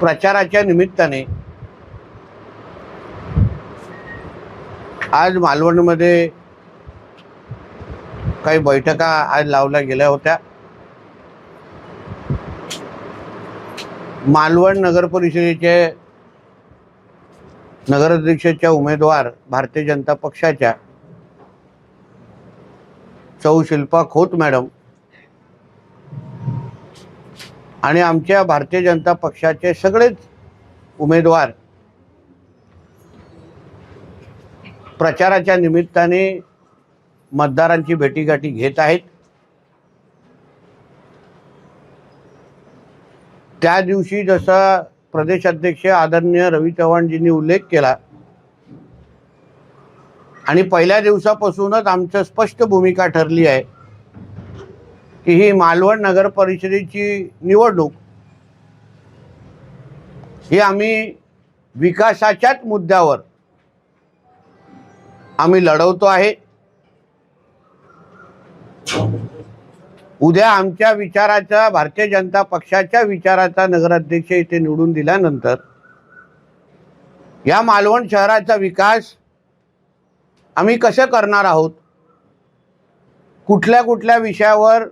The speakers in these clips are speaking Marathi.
प्रचाराच्या निमित्ताने आज मालवणमध्ये काही बैठका आज लावल्या गेल्या होत्या. मालवण नगर परिषदेचे नगराध्यक्षाच्या उमेदवार भारतीय जनता पक्षाच्या चौ शिल्पा खोत मॅडम आणि आमच्या भारतीय जनता पक्षाचे सगळेच उमेदवार प्रचाराच्या निमित्ताने मतदारांची भेटीगाठी घेत आहेत. त्या दिवशी जसा प्रदेशाध्यक्ष आदरणीय रवी चव्हाणजींनी उल्लेख केला आणि पहिल्या दिवसापासूनच आमचं स्पष्ट भूमिका ठरली आहे. की ही मालवण नगर परिषदेची निवडणूक ही आम्ही विकासाच्याच मुद्द्यावर आम्ही लढवतो आहे. उद्या आमच्या विचाराचा भारतीय जनता पक्षाच्या विचाराचा नगराध्यक्ष इथे निवडून दिल्यानंतर या मालवण शहराचा विकास आम्ही कसं करणार आहोत? कुठल्या कुठल्या विषयावर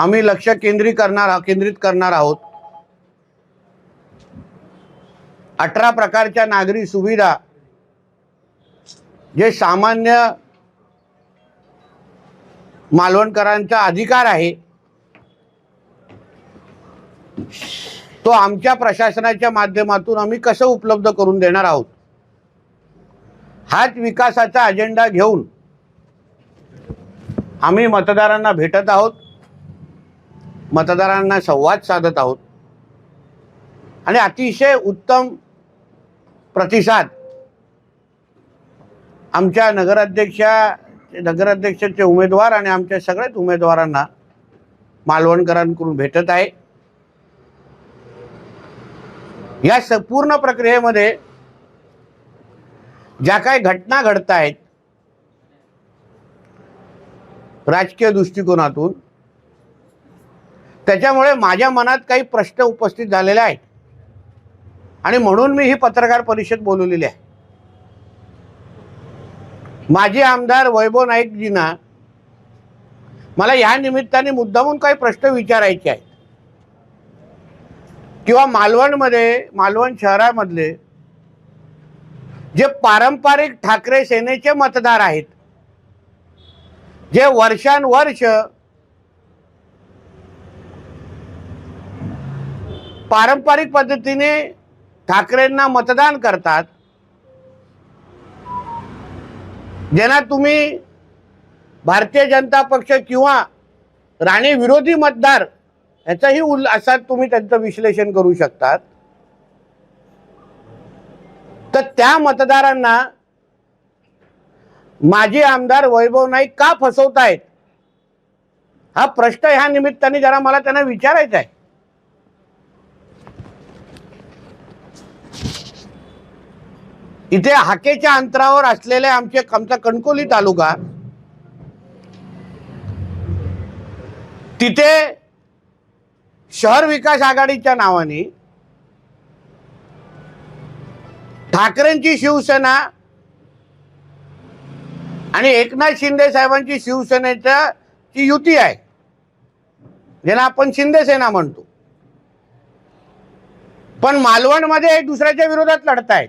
आम्ही लक्ष केंद्रित करणार केंद्रित करणार आहोत. अठरा प्रकारच्या नागरी सुविधा जे सामान्य मालवणकरांचा अधिकार आहे तो आमच्या प्रशासनाच्या माध्यमातून आम्ही कसं उपलब्ध करून देणार आहोत? हाच विकासाचा अजेंडा घेऊन आम्ही मतदारांना भेटत आहोत. मतदारांना संवाद साधत आहोत. आणि अतिशय उत्तम प्रतिसाद आमच्या नगराध्यक्षा नगराध्यक्षाचे उमेदवार आणि आमच्या सगळ्याच उमेदवारांना मालवणकरांकडून भेटत आहे. या संपूर्ण प्रक्रियेमध्ये ज्या काही घटना घडत आहेत राजकीय दृष्टिकोनातून त्याच्यामुळे माझ्या मनात काही प्रश्न उपस्थित झालेले आहेत. आणि म्हणून मी ही पत्रकार परिषद बोलवलेली आहे. माजी आमदार वैभव नाईकजींना मला या निमित्ताने मुद्दामून काही प्रश्न विचारायचे आहेत. किंवा मालवणमध्ये मालवण शहरामधले जे पारंपरिक ठाकरे सेनेचे मतदार आहेत जे वर्षानुवर्ष पारंपरिक पद्धतीने ठाकरेंना मतदान करतात. ज्यांना तुम्ही भारतीय जनता पक्ष किंवा राणे विरोधी मतदार याचाही उल्ल असा तुम्ही त्यांचं विश्लेषण करू शकतात. तर त्या मतदारांना माजी आमदार वैभव नाईक का फसवतायत? हा प्रश्न ह्या निमित्ताने जरा मला त्यांना विचारायचा आहे. इथे हाकेच्या अंतरावर असलेले आमचे आमचा कणकोली तालुका तिथे शहर विकास आघाडीच्या नावाने ठाकरेंची शिवसेना आणि एकनाथ शिंदे साहेबांची शिवसेनेच्या ची युती आहे ज्याला आपण शिंदेसेना म्हणतो. पण मालवणमध्ये दुसऱ्याच्या विरोधात लढतायत.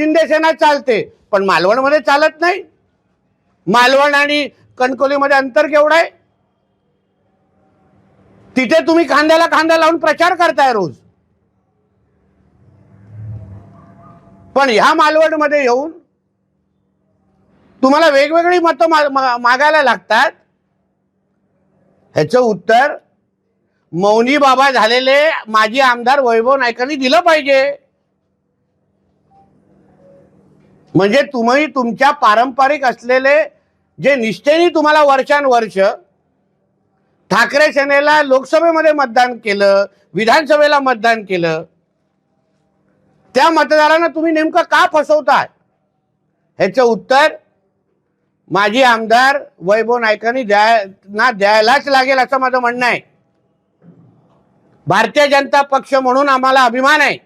शिंदेसेना चालते. पण मालवणमध्ये चालत नाही. मालवण आणि कणकोलीमध्ये अंतर केवढं आहे? तिथे तुम्ही खांद्याला खांदा लावून प्रचार करताय रोज. पण ह्या मालवणमध्ये येऊन तुम्हाला वेगवेगळी मतं मा- मागायला लागतात. ह्याचं उत्तर मौनी बाबा झालेले माजी आमदार वैभव नायकांनी दिलं पाहिजे. म्हणजे तुम्ही तुमच्या पारंपरिक असलेले जे निष्ठेने तुम्हाला वर्षानुवर्ष ठाकरे सेनेला लोकसभेमध्ये मतदान केलं विधानसभेला मतदान केलं त्या मतदारांना तुम्ही नेमकं का फसवताय? ह्याचं उत्तर माजी आमदार वैभव नायकांनी द्याय ना द्यायलाच लागेल असं माझं म्हणणं आहे. भारतीय जनता पक्ष म्हणून आम्हाला अभिमान आहे.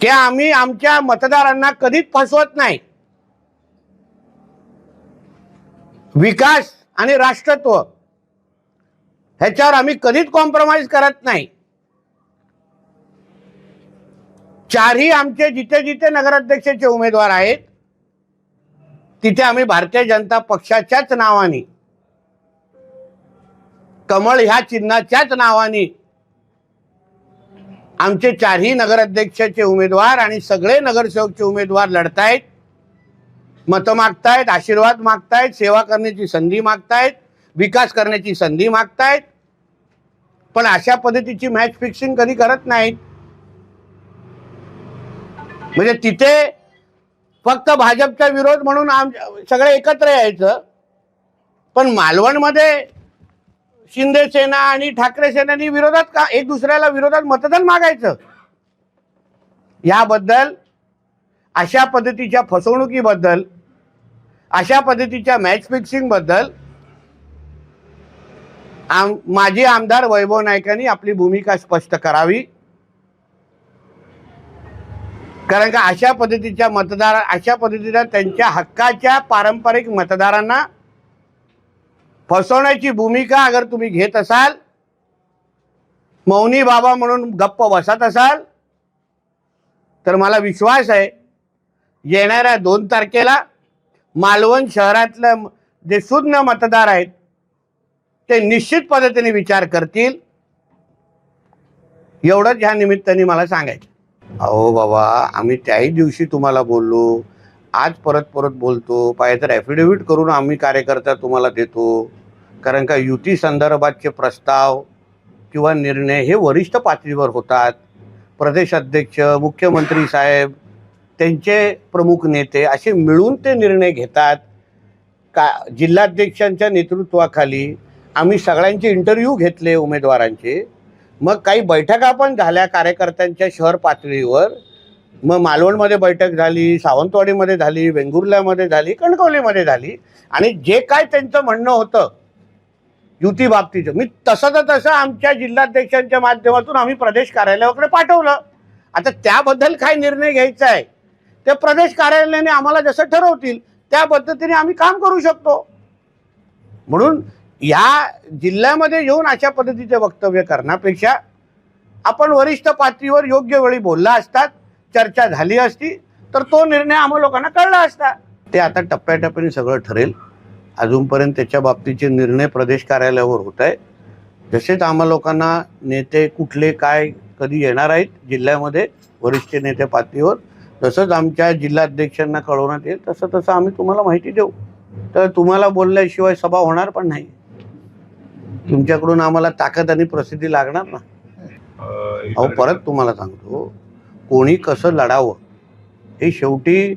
की आम्ही आमच्या मतदारांना कधीच फसवत नाही. विकास आणि राष्ट्रत्व ह्याच्यावर आम्ही कधीच कॉम्प्रोमाइज करत नाही. चारही आमचे जिथे जिथे नगराध्यक्षाचे उमेदवार आहेत तिथे आम्ही भारतीय जनता पक्षाच्याच नावाने कमळ ह्या चिन्हाच्याच नावाने आमचे चारही नगराध्यक्षाचे उमेदवार आणि सगळे नगरसेवकचे उमेदवार लढतायत मतं मागतायत आशीर्वाद मागतायत सेवा करण्याची संधी मागतायत विकास करण्याची संधी मागतायत. पण अशा पद्धतीची मॅच फिक्सिंग कधी करत नाहीत. म्हणजे तिथे फक्त भाजपचा विरोध म्हणून आम सगळे एकत्र यायचं. पण मालवणमध्ये शिंदे सेना आणि ठाकरे सेनानी विरोधात का एक दुसऱ्याला विरोधात मतदान मागायचं? याबद्दल अशा पद्धतीच्या फसवणुकीबद्दल अशा पद्धतीच्या मॅच फिक्सिंगबद्दल आम माजी आमदार वैभव नायकांनी आपली भूमिका स्पष्ट करावी. कारण का अशा पद्धतीच्या मतदार अशा पद्धतीच्या त्यांच्या हक्काच्या पारंपरिक मतदारांना फसवण्याची भूमिका अगर तुम्ही घेत असाल मौनी बाबा म्हणून गप्प बसत असाल तर मला विश्वास आहे येणाऱ्या दोन तारखेला मालवण शहरातलं जे शून्य मतदार आहेत ते निश्चित पद्धतीने विचार करतील. एवढंच ह्या निमित्ताने मला सांगायचं. अहो बाबा आम्ही त्याही दिवशी तुम्हाला बोललो आज परत परत बोलतो पाहिजे तर ॲफिडेव्हिट करून आम्ही कार्यकर्ता तुम्हाला देतो. कारण का युती संदर्भातचे प्रस्ताव किंवा निर्णय हे वरिष्ठ पातळीवर होतात. प्रदेशाध्यक्ष मुख्यमंत्री साहेब त्यांचे प्रमुख नेते असे मिळून ते निर्णय घेतात. का जिल्हाध्यक्षांच्या नेतृत्वाखाली आम्ही सगळ्यांचे इंटरव्ह्यू घेतले उमेदवारांचे. मग काही बैठका पण झाल्या कार्यकर्त्यांच्या शहर पातळीवर. मग मालवणमध्ये बैठक झाली सावंतवाडीमध्ये झाली वेंगुर्ल्यामध्ये झाली कणकवलीमध्ये झाली. आणि जे काय त्यांचं म्हणणं होतं युती बाबतीचं मी तसं तर तसं आमच्या जिल्हाध्यक्षांच्या माध्यमातून आम्ही प्रदेश कार्यालयाकडे पाठवलं. आता त्याबद्दल काय निर्णय घ्यायचा आहे? ते प्रदेश कार्यालयाने आम्हाला जसं ठरवतील त्या पद्धतीने आम्ही काम करू शकतो. म्हणून या जिल्ह्यामध्ये येऊन अशा पद्धतीचे वक्तव्य करण्यापेक्षा आपण वरिष्ठ पातळीवर योग्य वेळी बोलला असतात चर्चा झाली असती तर तो निर्णय आम्हा लोकांना कळला असता. ते आता टप्प्याटप्प्याने सगळं ठरेल. अजूनपर्यंत त्याच्या बाबतीचे निर्णय प्रदेश कार्यालयावर होत आहे. जसेच आम्हा लोकांना नेते कुठले काय कधी येणार आहेत जिल्ह्यामध्ये वरिष्ठ नेते पातळीवर तसंच आमच्या जिल्हाध्यक्षांना कळवण्यात येईल तसं तसं आम्ही तुम्हाला माहिती देऊ. तर तुम्हाला बोलल्याशिवाय सभा होणार पण नाही. तुमच्याकडून आम्हाला ताकद आणि प्रसिद्धी लागणार ना? अहो परत तुम्हाला सांगतो कोणी कसं लढावं हे शेवटी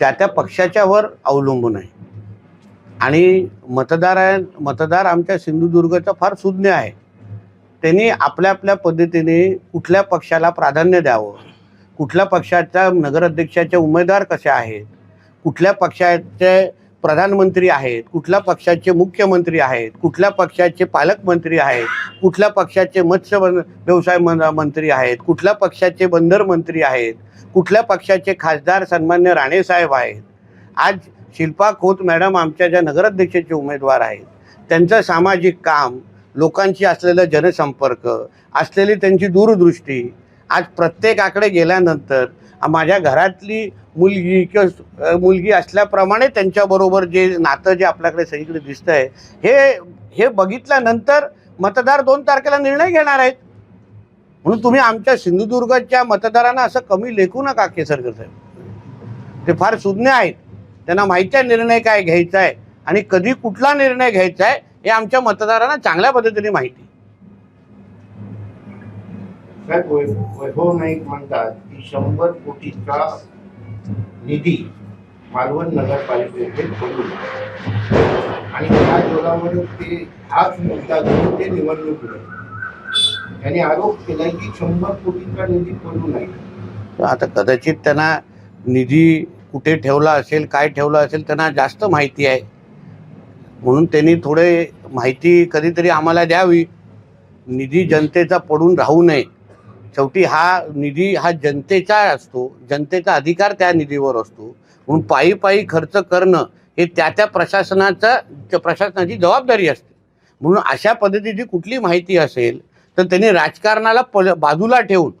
त्या त्या पक्षाच्यावर अवलंबून आहे. आणि मतदार मतदार आमच्या सिंधुदुर्गचा फार सुज्ञ आहे. त्यांनी आपल्या आपल्या पद्धतीने कुठल्या पक्षाला प्राधान्य द्यावं? कुठल्या पक्षाच्या नगराध्यक्षाचे उमेदवार कसे आहेत? कुठल्या पक्षाचे प्रधानमंत्री आहेत? कुठल्या पक्षाचे मुख्यमंत्री आहेत? कुठल्या पक्षाचे पालकमंत्री आहेत? कुठल्या पक्षाचे मत्स्य व्यवसाय मंत्री आहेत? कुठल्या पक्षाचे बंदर मंत्री आहेत? कुठल्या पक्षाचे खासदार सन्मान्य राणेसाहेब आहेत? आज शिल्पा खोत मॅडम आमच्या ज्या नगराध्यक्षाचे उमेदवार आहेत त्यांचं सामाजिक काम लोकांशी असलेला जनसंपर्क असलेली त्यांची दूरदृष्टी आज प्रत्येकाकडे गेल्यानंतर माझ्या घरातली मुलगी किंवा मुलगी असल्याप्रमाणे त्यांच्याबरोबर जे नातं जे आपल्याकडे सगळीकडे दिसतं आहे हे हे बघितल्यानंतर मतदार दोन तारखेला निर्णय घेणार आहेत. म्हणून तुम्ही आमच्या सिंधुदुर्गच्या मतदारांना असं कमी लेखू नका केसरकर साहेब. ते फार सुज्ञ आहेत. त्यांना माहिती आहे निर्णय काय घ्यायचा आहे आणि कधी कुठला निर्णय घ्यायचा आहे हे आमच्या मतदारांना चांगल्या पद्धतीने माहिती. वैभव नाईक म्हणतात की शंभर कोटीचा निधी मालवण नगरपालिकेकडे आणि त्या जोरामध्ये ते हाच मुद्दा घेऊन ते निवडणूक. त्यांनी आरोप केला की शंभर कोटीचा निधी नाही आता कदाचित त्यांना निधी कुठे ठेवला असेल काय ठेवला असेल त्यांना जास्त माहिती आहे. म्हणून त्यांनी थोडे माहिती कधीतरी आम्हाला द्यावी. निधी जनतेचा पडून राहू नये. शेवटी हा निधी हा जनतेचा असतो. जनतेचा अधिकार त्या निधीवर असतो. म्हणून पायी पायी खर्च करणं हे त्या त्या प्रशासनाचा त्या प्रशासनाची जबाबदारी असते. म्हणून अशा पद्धतीची कुठली माहिती असेल तर त्यांनी राजकारणाला पल बाजूला ठेवून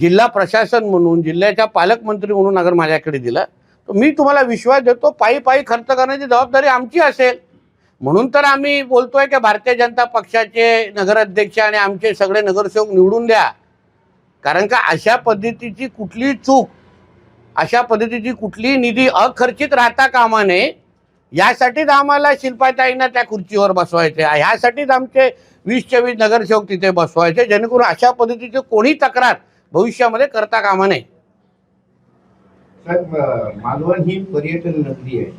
जिल्हा प्रशासन म्हणून जिल्ह्याच्या पालकमंत्री म्हणून अगर माझ्याकडे दिला तर मी तुम्हाला विश्वास देतो पायी पायी खर्च करण्याची जबाबदारी आमची असेल. म्हणून तर आम्ही बोलतोय की भारतीय जनता पक्षाचे नगराध्यक्ष आणि आमचे सगळे नगरसेवक निवडून द्या. कारण का अशा पद्धतीची कुठली चूक अशा पद्धतीची कुठली निधी अखर्चित राहता कामा नये. यासाठीच आम्हाला शिल्पाताईंना त्या खुर्चीवर बसवायचे ह्यासाठीच आमचे वीस चोवीस नगरसेवक तिथे बसवायचे. जेणेकरून अशा पद्धतीची कोणी तक्रार भविष्यामध्ये करता कामा नये. मालवण ही पर्यटन नगरी आहे.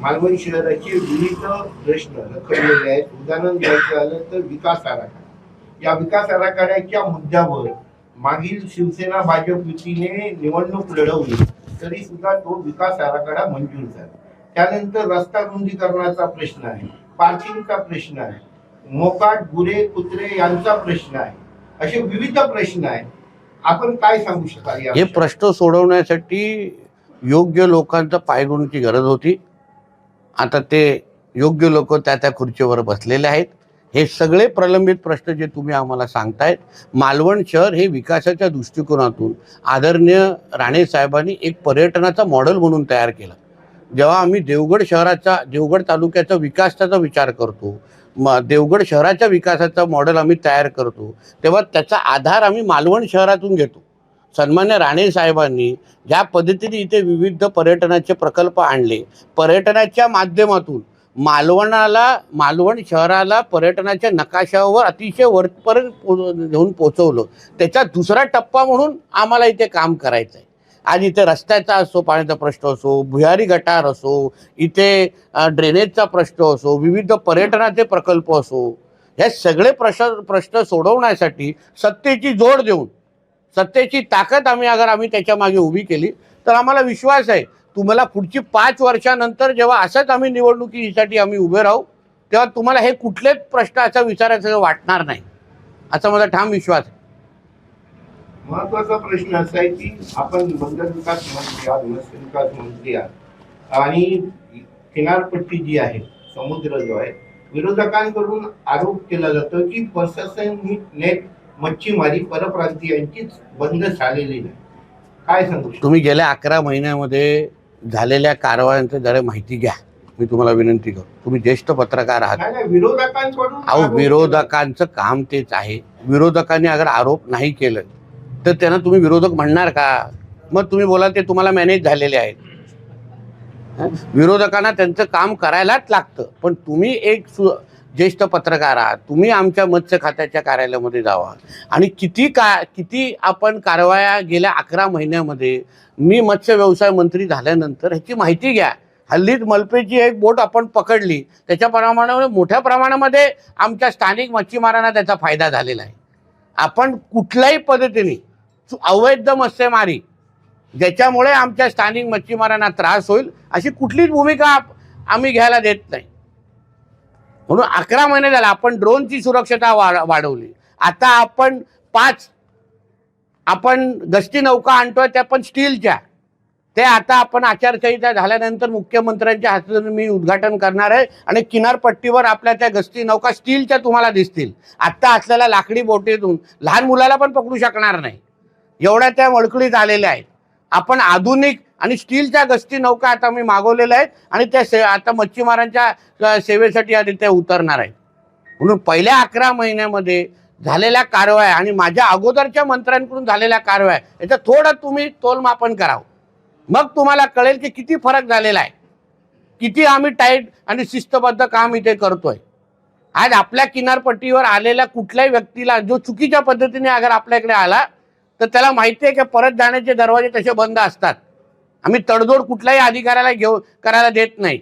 मालवण शहराचे विविध प्रश्न रखडलेले आहेत. उदाहरण द्यायचं झालं तर विकास आराखडा. या विकास आराखड्याच्या मुद्द्यावर मागील शिवसेना भाजप युतीने निवडणूक लढवली तरी सुद्धा तो विकास आराखडा मंजूर झाला. त्यानंतर रस्ता रुंदीकरणाचा प्रश्न आहे पार्किंगचा प्रश्न आहे मोकाट गुरे कुत्रे यांचा प्रश्न आहे. असे विविध प्रश्न आहेत. आपण काय सांगू शकाल हे प्रश्न सोडवण्यासाठी योग्य लोकांचं पायगुणची गरज होती. आता ते योग्य लोक त्या त्या खुर्चीवर बसलेले आहेत. हे सगळे प्रलंबित प्रश्न जे तुम्ही आम्हाला सांगतायत मालवण शहर हे विकासाच्या दृष्टिकोनातून आदरणीय राणे साहेबांनी एक पर्यटनाचा मॉडेल म्हणून तयार केलं. जेव्हा आम्ही देवगड शहराचा देवगड तालुक्याचा विकासाचा विचार करतो म देवगड शहराच्या विकासाचा मॉडेल आम्ही तयार करतो. तेव्हा त्याचा आधार आम्ही मालवण शहरातून घेतो. सन्मान्य राणे साहेबांनी ज्या पद्धतीने इथे विविध पर्यटनाचे प्रकल्प आणले पर्यटनाच्या माध्यमातून मालवणाला मालवण शहराला पर्यटनाच्या नकाशावर अतिशय वरपर्यंत पो घेऊन पोचवलं त्याचा दुसरा टप्पा म्हणून आम्हाला इथे काम करायचं आहे आज इथे रस्त्याचा असो पाण्याचा प्रश्न असो भुयारी गटार असो इथे ड्रेनेजचा प्रश्न असो विविध पर्यटनाचे प्रकल्प असो हे सगळे प्रश्न प्रश्न सोडवण्यासाठी सत्तेची जोड देऊन सत्तेची ताकद आम्ही अगर आम्ही त्याच्यामागे उभी केली तर आम्हाला विश्वास आहे तुम्हाला पुढची पाच वर्षानंतर जेव्हा असंच आम्ही निवडणुकीसाठी आम्ही उभे राहू तेव्हा तुम्हाला हे कुठलेच प्रश्न असं विचारायचं वाटणार नाही. असा माझा ठाम विश्वास आहे. महत्त्वाचा प्रश्न असा आहे की आपण बंदर विकास मंत्री आहात मत्स्य विकास मंत्री आहात. आणि किनारपट्टी जी आहे समुद्र जो आहे विरोधकांकडून आरोप केला जातो की प्रशासन ही नेट मच्छीमारी परप्रांतीयांचीच बंद झालेली नाही. काय सांगू तुम्ही गेल्या अकरा महिन्यामध्ये झालेल्या कारवायांचं जरा माहिती घ्या. मी तुम्हाला विनंती करतो. तुम्ही ज्येष्ठ पत्रकार आहात. विरोधकांकडून अहो विरोधकांचं काम तेच आहे. विरोधकांनी अगर आरोप नाही केलं तर त्यांना तुम्ही विरोधक म्हणणार का? मग तुम्ही बोला ते तुम्हाला मॅनेज झालेले आहेत. विरोधकांना त्यांचं काम करायलाच लागतं. पण तुम्ही एक सु ज्येष्ठ पत्रकार आहात. तुम्ही आमच्या मत्स्य खात्याच्या कार्यालयामध्ये जावा. आणि किती का किती आपण कारवाया गेल्या अकरा महिन्यामध्ये मी मत्स्य व्यवसाय मंत्री झाल्यानंतर ह्याची माहिती घ्या. हल्लीच मलपेची एक बोट आपण पकडली. त्याच्या प्रमाणामध्ये मोठ्या प्रमाणामध्ये आमच्या स्थानिक मच्छीमारांना त्याचा फायदा झालेला आहे. आपण कुठल्याही पद्धतीने अवैध मत्स्यमारी. ज्याच्यामुळे आमच्या स्थानिक मच्छीमारांना त्रास होईल अशी कुठलीच भूमिका आम्ही घ्यायला देत नाही. म्हणून अकरा महिने झाले आपण ड्रोनची सुरक्षता वाढवली. आता आपण पाच आपण गस्ती नौका आणतोय त्या पण स्टीलच्या. ते आता आपण आचारसंहिता झाल्यानंतर मुख्यमंत्र्यांच्या हातून मी उद्घाटन करणार आहे आणि किनारपट्टीवर आपल्या त्या गस्ती नौका स्टीलच्या तुम्हाला दिसतील. आत्ता असलेल्या लाकडी बोटीतून लहान मुलाला पण पकडू शकणार नाही. एवढ्या त्या मळकळीत आलेल्या आहेत. आपण आधुनिक आणि स्टीलच्या गस्ती नौका आता मी मागवलेल्या आहेत आणि त्या से आता मच्छीमारांच्या सेवेसाठी आधी त्या उतरणार आहेत. म्हणून पहिल्या अकरा महिन्यामध्ये झालेल्या कारवाया आणि माझ्या अगोदरच्या मंत्र्यांकडून झालेल्या कारवाया याचं थोडं तुम्ही तोलमापन करावं. मग तुम्हाला कळेल की किती फरक झालेला आहे. किती आम्ही टाईट आणि शिस्तबद्ध काम इथे करतोय. आज आपल्या किनारपट्टीवर आलेल्या कुठल्याही व्यक्तीला जो चुकीच्या पद्धतीने अगर आपल्याकडे आला तर त्याला माहिती आहे की परत जाण्याचे दरवाजे तसे बंद असतात. आम्ही तडजोड कुठल्याही अधिकाऱ्याला घेऊ करायला देत नाही.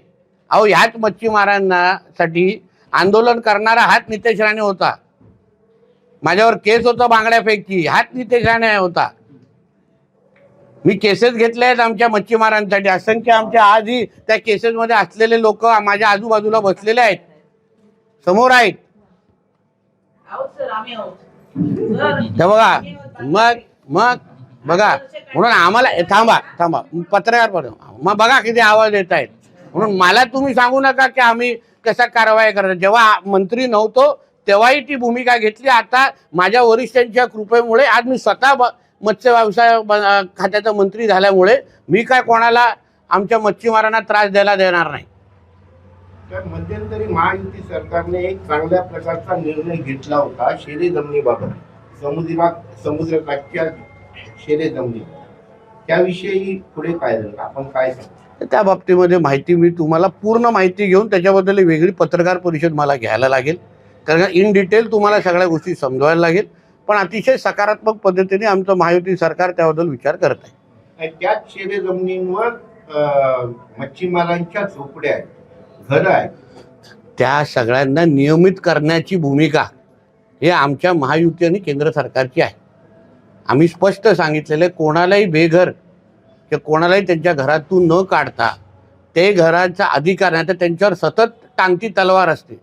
अहो ह्याच मच्छीमारांना साठी आंदोलन करणारा हाच नितेश राणे होता. माझ्यावर केस होता बांगड्यापैकी हाच नितेश राणे होता. मी केसेस घेतले आहेत आमच्या मच्छीमारांसाठी. असंख्य आमच्या आजही त्या केसेसमध्ये असलेले लोक माझ्या आजूबाजूला बसलेले आहेत. समोर आहेत. हे बघा मग मग बघा. म्हणून आम्हाला थांबा थांबा. पत्रकार पण मग बघा किती आवाज देत आहेत. म्हणून मला तुम्ही सांगू नका की आम्ही कसा कारवाई करतो. जेव्हा मंत्री नव्हतो तेव्हाही ती भूमिका घेतली. आता माझ्या वरिष्ठांच्या कृपेमुळे आज मी स्वतः ब- मत्स्य व्यवसाय ब- खात्याचा मंत्री झाल्यामुळे मी काय कोणाला आमच्या मच्छीमारांना त्रास द्यायला देणार नाही. मध्यंतरी महायुती सरकारने एक चांगल्या प्रकारचा निर्णय घेतला होता शेरे जमिनीबाबत समुद्रा समुद्रकाठच्या शेरे जमिनी त्याविषयी पुढे काय झालं? आपण काय सांगतो त्या बाबतीमध्ये माहिती मी तुम्हाला पूर्ण माहिती घेऊन त्याच्याबद्दल एक वेगळी पत्रकार परिषद मला घ्यायला लागेल. कारण इन डिटेल तुम्हाला सगळ्या गोष्टी समजवायला लागेल. पण अतिशय सकारात्मक पद्धतीने आमचं महायुती सरकार त्याबद्दल विचार करत आहे. त्याच शेरे जमिनींवर मच्छीमारांच्या झोपड्या आहेत घरं आहेत. त्या सगळ्यांना नियमित करण्याची भूमिका हे आमच्या महायुती आणि केंद्र सरकारची आहे. आम्ही स्पष्ट सांगितलेलं आहे कोणालाही बेघर किंवा कोणालाही त्यांच्या घरातून न काढता ते घराचा अधिकार नाही तर त्यांच्यावर सतत टांगती तलवार असते.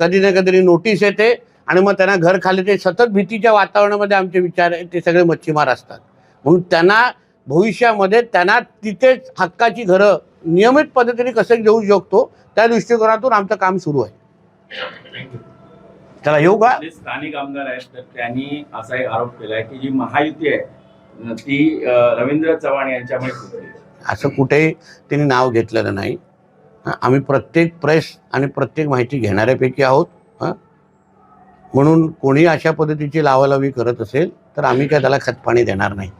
कधी ना कधी नोटीस येते आणि मग त्यांना घर खाली ते सतत भीतीच्या वातावरणामध्ये आमचे विचार ते सगळे मच्छीमार असतात. म्हणून त्यांना भविष्यामध्ये त्यांना तिथेच हक्काची घरं नियमित पद्धतीने कसं देऊ शकतो त्या दृष्टिकोनातून आमचं काम सुरू आहे. चला येऊ का? स्थानिक आमदार आहेत तर त्यांनी असा एक आरोप केलाय की जी महायुती आहे ती रवींद्र चव्हाण यांच्यामुळे असं कुठेही त्यांनी नाव घेतलेलं नाही. आम्ही प्रत्येक प्रेस आणि प्रत्येक माहिती घेणाऱ्यापैकी आहोत हं. म्हणून कोणी अशा पद्धतीची लावालावी करत असेल तर आम्ही काय त्याला खतपाणी देणार नाही.